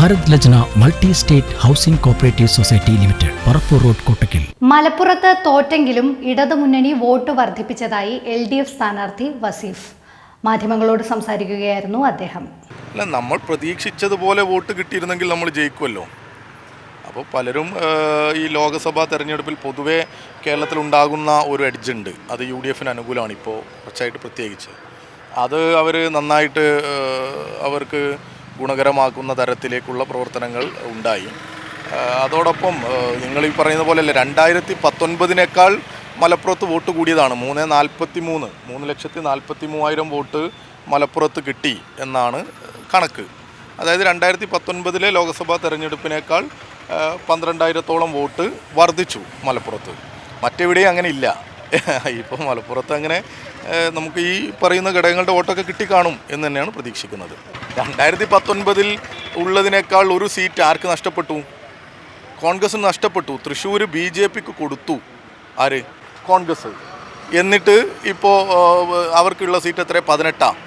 Bharat Lajna multi state housing cooperative society limited Parappur road Kottakkal. മലപ്പുറത്ത് തോറ്റെങ്കിലും ഇടതുമുന്നണി vote വർദ്ധിപ്പിച്ചതായി എൽ ഡി എഫ് സ്ഥാനാർത്ഥി വസീഫ്. മാധ്യമങ്ങളോട് സംസാരിക്കുകയായിരുന്നു അദ്ദേഹം. അല്ല നമ്മൾ പ്രതീക്ഷിച്ചതുപോലെ വോട്ട് കിട്ടിയിരുന്നെങ്കിൽ നമ്മൾ ജയിക്കുമല്ലോ അപ്പോൾ പലരും ഈ ലോക്സഭാ തെരഞ്ഞെടുപ്പിൽ പൊതുവേ കേരളത്തിലുണ്ടാകുന്ന ഒരു എഡ്ജ് ഉണ്ട്. അത് യു ഡി എഫിന് അനുകൂലമാണ് ഇപ്പോൾ കുറച്ചായിട്ട് പ്രത്യേകിച്ച്. അത് അവർ നന്നായിട്ട് അവർക്ക് ഗുണകരമാക്കുന്ന തരത്തിലേക്കുള്ള പ്രവർത്തനങ്ങൾ ഉണ്ടായി. അതോടൊപ്പം നിങ്ങൾ ഈ പറയുന്ന പോലെയല്ല രണ്ടായിരത്തി പത്തൊൻപതിനേക്കാൾ മലപ്പുറത്ത് വോട്ട് കൂടിയതാണ്. മൂന്ന് നാൽപ്പത്തി മൂന്ന് മൂന്ന് ലക്ഷത്തി നാൽപ്പത്തി മൂവായിരം വോട്ട് മലപ്പുറത്ത് കിട്ടി എന്നാണ് കണക്ക്. അതായത് രണ്ടായിരത്തി പത്തൊൻപതിലെ ലോക്സഭാ തെരഞ്ഞെടുപ്പിനേക്കാൾ പന്ത്രണ്ടായിരത്തോളം വോട്ട് വർദ്ധിച്ചു മലപ്പുറത്ത്. മറ്റെവിടെയും അങ്ങനെ ഇല്ല. ഇപ്പോൾ മലപ്പുറത്ത് അങ്ങനെ നമുക്ക് ഈ പറയുന്ന ഘടകങ്ങളുടെ വോട്ടൊക്കെ കിട്ടിക്കാണും എന്ന് തന്നെയാണ് പ്രതീക്ഷിക്കുന്നത്. രണ്ടായിരത്തി പത്തൊൻപതിൽ ഉള്ളതിനേക്കാൾ ഒരു സീറ്റ് ആർക്ക് നഷ്ടപ്പെട്ടു? കോൺഗ്രസിന് നഷ്ടപ്പെട്ടു. തൃശ്ശൂർ ബി ജെ പിക്ക് കൊടുത്തു. ആര്? കോൺഗ്രസ്. എന്നിട്ട് ഇപ്പോൾ അവർക്കുള്ള സീറ്റ് എത്ര പതിനെട്ടാണ്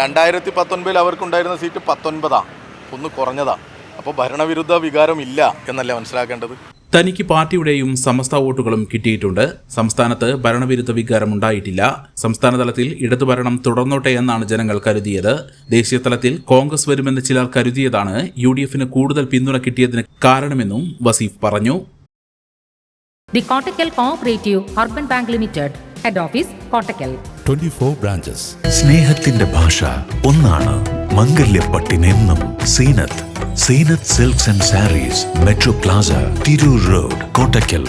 രണ്ടായിരത്തി പത്തൊൻപതിൽ അവർക്കുണ്ടായിരുന്ന സീറ്റ് പത്തൊൻപതാണ് ഒന്ന് കുറഞ്ഞതാണ് അപ്പോൾ ഭരണവിരുദ്ധ വികാരം ഇല്ല എന്നല്ലേ മനസ്സിലാക്കേണ്ടത്? തനിക്ക് പാർട്ടിയുടെയും സമസ്ത വോട്ടുകളും കിട്ടിയിട്ടുണ്ട്. സംസ്ഥാനത്ത് ഭരണവിരുദ്ധ വികാരം ഉണ്ടായിട്ടില്ല. സംസ്ഥാനതലത്തിൽ ഇടതുഭരണം തുടർന്നോട്ടെ എന്നാണ് ജനങ്ങൾ കരുതിയത്. ദേശീയ തലത്തിൽ കോൺഗ്രസ് വരുമെന്ന് ചിലർ കരുതിയതാണ് യു ഡി എഫിന് കൂടുതൽ പിന്തുണ കിട്ടിയതിന് കാരണമെന്നും വസീഫ് പറഞ്ഞു. Cooperative Urban Bank Limited, Head Office, Kottakkal. 24 branches. സ്നേഹത്തിന്റെ ഭാഷ ഒന്നാണ് മംഗല്യപ്പട്ടിനെന്നും Zeenath. Zeenath silks and sarees metro plaza Tirur road Kottakkal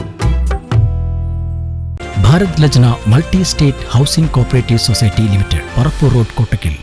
Bharat Lajna multi state housing cooperative society limited Parappur road Kottakkal